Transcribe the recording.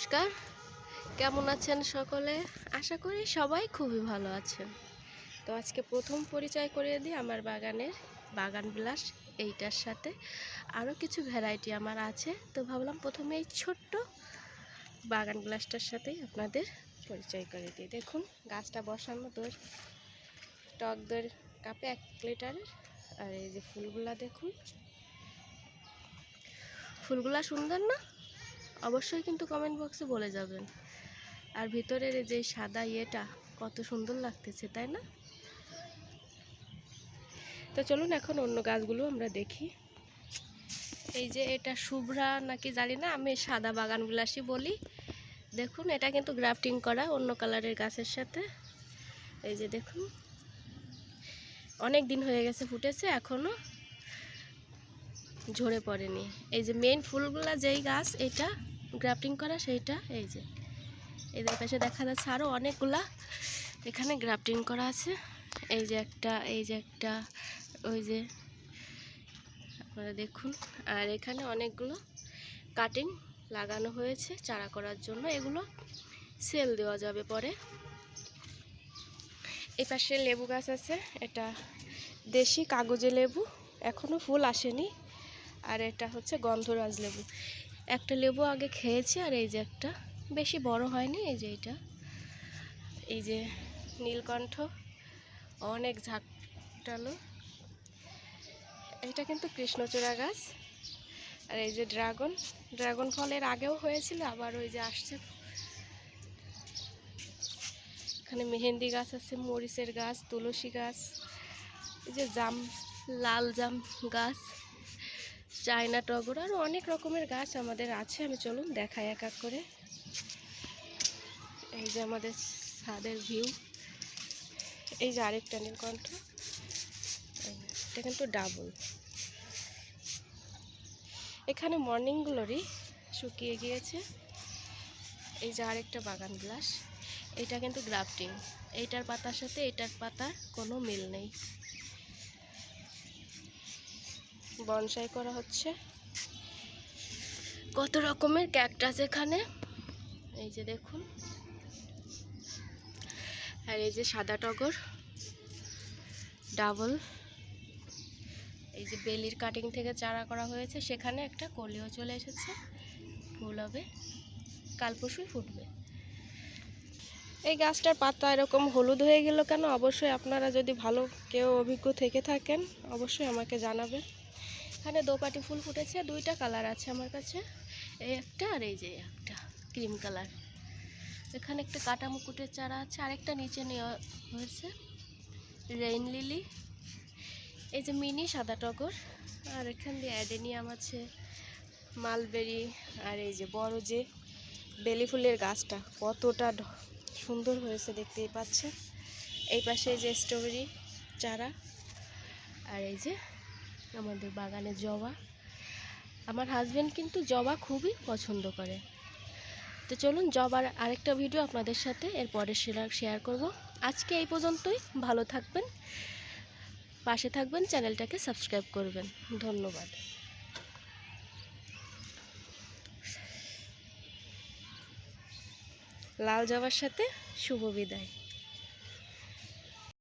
নমস্কার। কেমন আছেন সকলে? আশা করি সবাই খুবই ভালো আছেন। তো আজকে প্রথম পরিচয় করিয়ে দিই আমার বাগানের বাগান বিলাস, এইটার সাথে আরও কিছু ভ্যারাইটি আমার আছে। তো ভাবলাম প্রথমে এই ছোট্ট বাগান বিলাসটার সাথেই আপনাদের পরিচয় করে দিই। দেখুন, গাছটা বসানো, তোর টক দইয়ের কাপে এক লিটারের আর এই যে ফুলগুলা দেখুন। ফুলগুলা সুন্দর না? অবশ্যই কিন্তু কমেন্ট বক্সে বলে যাবেন। আর ভিতরের যে সাদা ইয়েটা, কত সুন্দর লাগতেছে, তাই না? তো চলুন এখন অন্য গাছগুলো আমরা দেখি। এই যে এটা শুভ্রা নাকি জানি না, আমি সাদা বাগান বিলাসী বলি। দেখুন, এটা কিন্তু গ্রাফটিং করা অন্য কালারের গাছের সাথে। এই যে দেখুন অনেক দিন হয়ে গেছে ফুটেছে, এখনও ঝরে পড়েনি। এই যে মেইন ফুলগুলা যেই গাছ, এটা গ্রাফটিং করা সেইটা, এই যে। যে পাশে দেখা যাচ্ছে আরও অনেকগুলা। এখানে গ্রাফটিং করা আছে। এই যে একটা, এই যে একটা, ওই যে, আপনারা দেখুন। আর এখানে অনেকগুলো কাটিং লাগানো হয়েছে চারা করার জন্য। এগুলো সেল দেওয়া যাবে পরে। এই পাশে লেবু গাছ আছে। এটা দেশি কাগজে লেবু। এখনও ফুল আসেনি। আর এটা হচ্ছে গন্ধরাজ লেবু। একটা লেবু আগে খেয়েছি আর এই যে একটা। বেশি বড় হয়নি, এই যে এটা এই যে নীলকণ্ঠ, অনেক ঝাঁকটালো এটা কিন্তু কৃষ্ণচূড়া গাছ। আর এই যে ড্রাগন ড্রাগন ফলের আগেও হয়েছিল, আবার ওই যে আসছে। এখানে মেহেন্দি গাছ আছে, মরিচের গাছ, তুলসী গাছ। এই যে জাম, লাল জাম গাছ। চায়না টগর আরও অনেক রকমের গাছ আমাদের আছে। আমি চলুন দেখাই এক এক করে। এই যে আমাদের ছাদের ভিউ। এই যে আরেকটা নীলকণ্ঠ। এটা কিন্তু ডাবল। এখানে মর্নিং গ্লোরি শুকিয়ে গিয়েছে। এই যে আরেকটা বাগান গ্লাস। এটা কিন্তু গ্রাফটিং। এইটার পাতার সাথে এটার পাতার কোনো মিল নেই। বনসাই করা হচ্ছে। কত রকমের ক্যাকটাস এখানে। এই যে দেখুন। আর এই যে সাদা টগর। ডাবল। এই যে বেলির কাটিং থেকে চারা করা হয়েছে। সেখানে একটা কলিও চলে এসেছে। ফুল হবে কাল পরশুই ফুটবে। এই গাছটার পাতা এরকম হলুদ হয়ে গেল কেন? অবশ্যই আপনারা যদি ভালো কেউ অভিজ্ঞ থেকে থাকেন, অবশ্যই আমাকে জানাবেন। এখানে দোপাটি ফুল ফুটেছে, দুইটা কালার আছে আমার কাছে। এই একটা আর এই যে একটা ক্রিম কালার। এখানে একটা কাটা মুকুটের চারা আছে, আরেকটা নিচে নেওয়া হয়েছে, রেইন লিলি। এই যে মিনি সাদা টগর, আর এখান দিয়ে অ্যাডেনিয়াম আছে, মালবেরি, আর এই যে বড় যে বেলি ফুলের গাছটা, কতটা সুন্দর হয়েছে দেখতেই পাচ্ছেন। এই পাশে যে স্ট্রবেরি চারা, আর এই যে আমাদের বাগানে জবা। আমার হাজবেন্ড কিন্তু জবা খুবই পছন্দ করে। তো চলুন জবার আরেকটা ভিডিও আপনাদের সাথে এরপরে শেয়ার শেয়ার করব। আজকে এই পর্যন্তই। ভালো থাকবেন। পাশে থাকবেন, চ্যানেলটাকে সাবস্ক্রাইব করবেন। ধন্যবাদ। লাল জবার সাথে শুভ বিদায়।